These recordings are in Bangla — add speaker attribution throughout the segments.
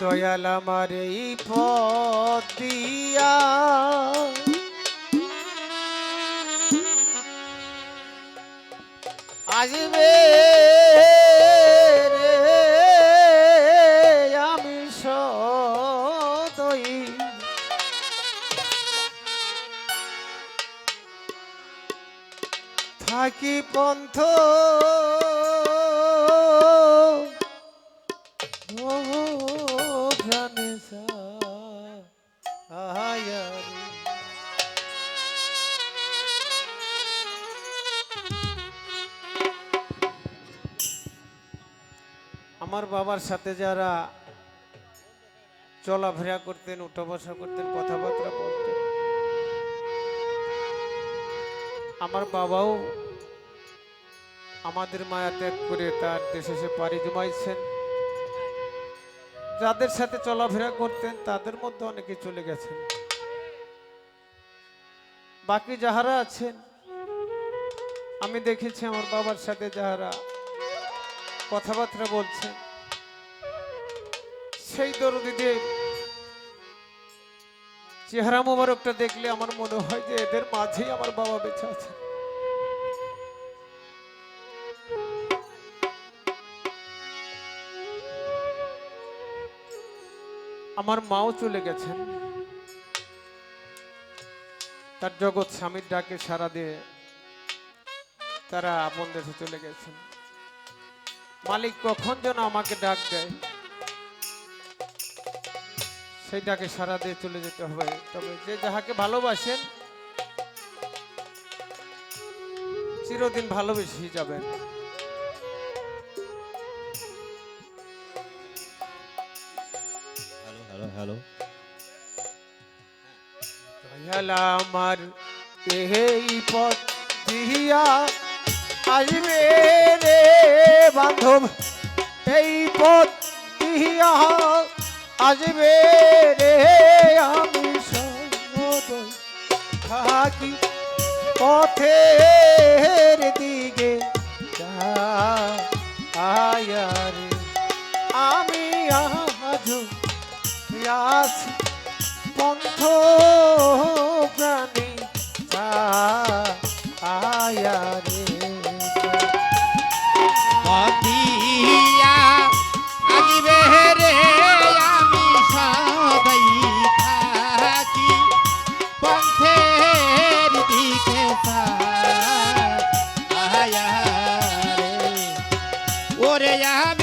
Speaker 1: দয়াল আমার এই পথ দিয়া। আসবে আমি সদই। থাকি পন্থ আমার বাবার সাথে যারা চলাফেরা করতেন উঠা বসা করতেন, কথাবার্তা বলতেন, আমার বাবাও আমাদের মায়া ত্যাগ করে তার দেশে সে পাড়ি জমাইছেন। যাদের সাথে চলাফেরা করতেন, তাদের মধ্যে অনেকে চলে গেছেন। বাকি যাহারা আছেন, আমি দেখেছি আমার বাবার সাথে যাহারা কথাবার্তা বলছেন সেই দরদিদের চেহারা মোবারকটা দেখলে আমার মনে হয় যে এদের মাঝেই আমার বাবা বেঁচে আছে। আমার মাও চলে গেছেন। তার জগৎ স্বামীর ডাকে সারা দিয়ে তারা আপন দেশে চলে গেছেন। মালিক কখন যেন আমাকে ডাক দেয়। সেই ডাকে সারা দিয়ে চলে যেতে হবে। তবে যে যাহাকে ভালোবাসেন চিরদিন ভালোবেসেই যাবেন।
Speaker 2: Hello hello hello.
Speaker 1: দয়াল আমার এই পথ দিয়া আসবে রে বান্ধব। এই পথ দিয়া আসবে রে আমি সর্বদই থাকি পথের দিকে আয়ারে আমি আজ আছি পন্থ
Speaker 2: ওরে আমি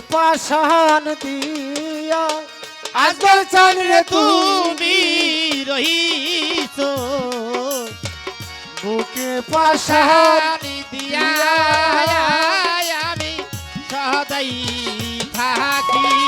Speaker 1: পাশান দিয়া। আজকাল চান রে তুমি
Speaker 2: তুমি
Speaker 1: বুকে পাশান
Speaker 2: দিয়া। আমি সদাই থাকি।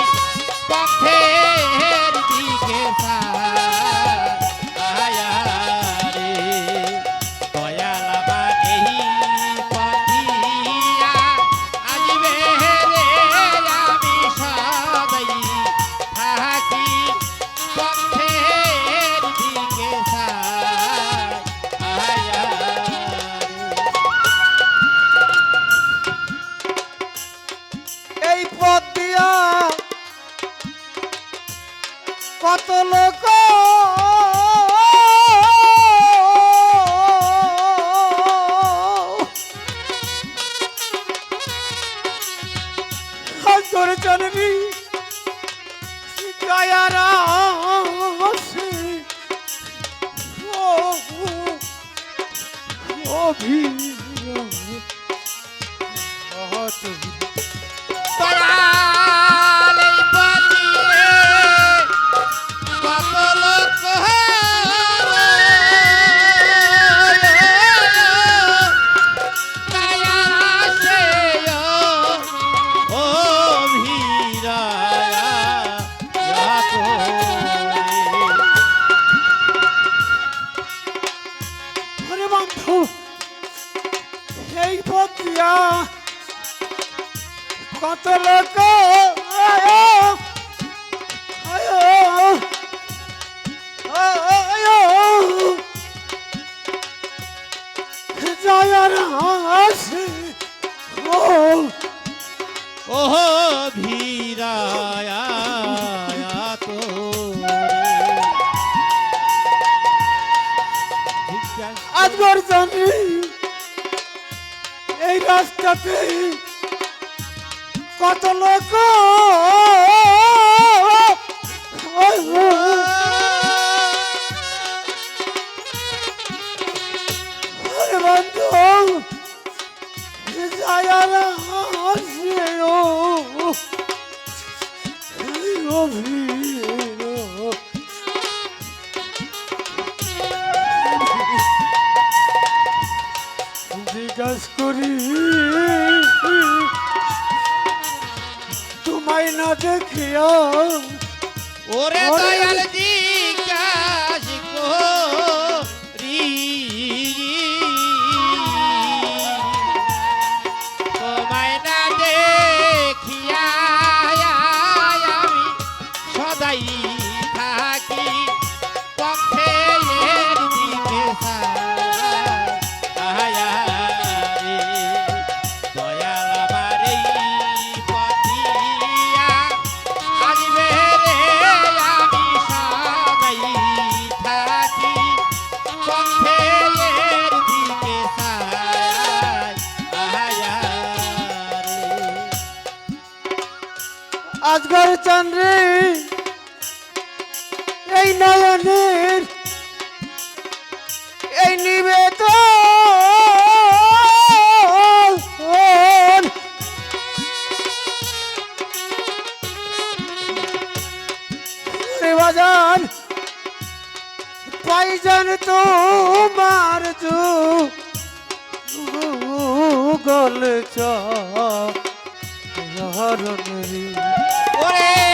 Speaker 2: কত লোক
Speaker 1: জয়ার হাসি ও
Speaker 2: ও ভীরায়া তো
Speaker 1: আজগর জানি এই রাস্তাতে কত লোক আরে চন্দ্রে এই নয়নের এই নিবেদন। রে বাজান পাইজান তোমার জু গল চা হরণী
Speaker 2: ওরে!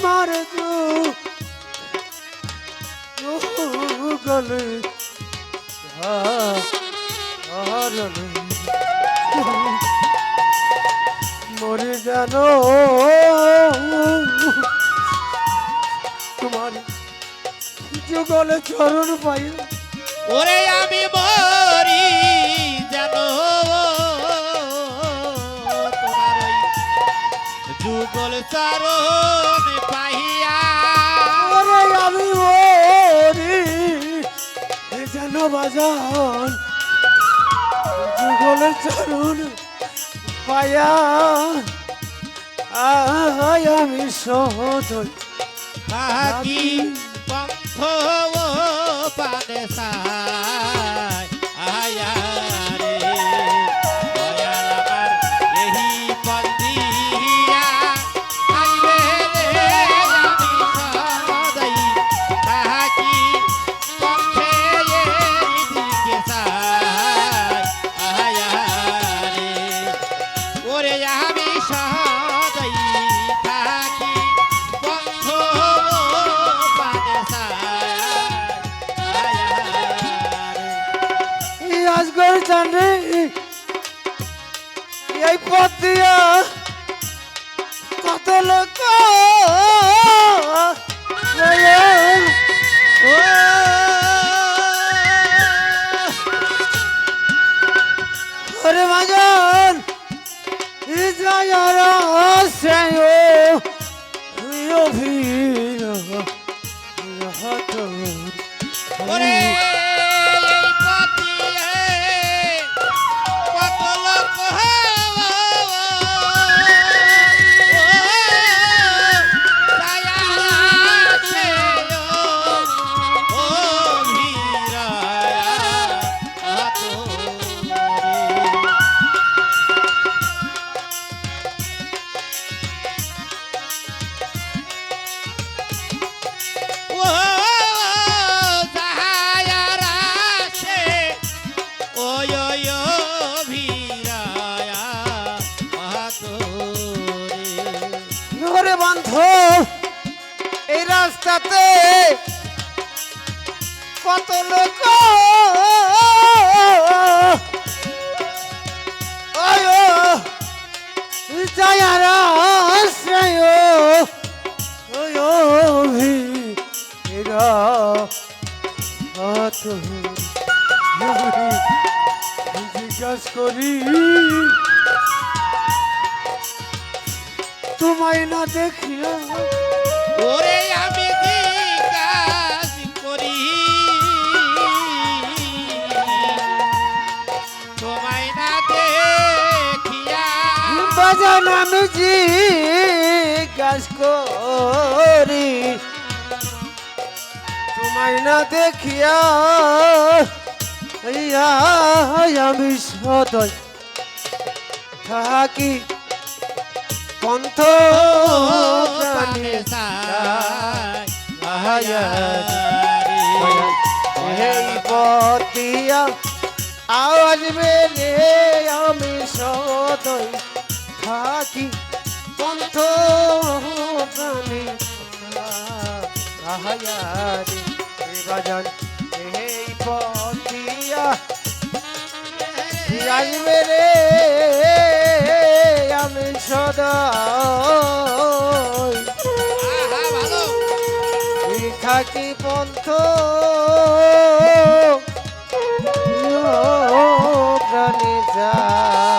Speaker 1: মার গলে। মরে জানো তোমার যুগলে চরণ পাই
Speaker 2: ওরে আমি মরি জানো তোমার যুগল চরণ
Speaker 1: বাজান যুগলের চরণ পায়া আয় আমি সহজ
Speaker 2: থাকি পন্থ জানে
Speaker 1: এই পথ দিয়া কত লোক ওরে মাজন
Speaker 2: ইসরায়েল সেও ইয়ো ভিড় হতো
Speaker 1: ওরে! কত লোক। জয়ার আশ্রয় জিজ্ঞাস করি তোমায় না দেখিয়া
Speaker 2: ওরে
Speaker 1: বাজান আমি জিজ্ঞাস করি তোমায় না দেখিয়া আমি সদয়। থাকি পন্থ পতিয়া আওয়াজ বেলে আমি সদয়। থাকি পন্থ প্রাণে রাহায়ারে এই পথিয়া রে আমি
Speaker 2: সদা
Speaker 1: থাকি পন্থ প্রাণী যা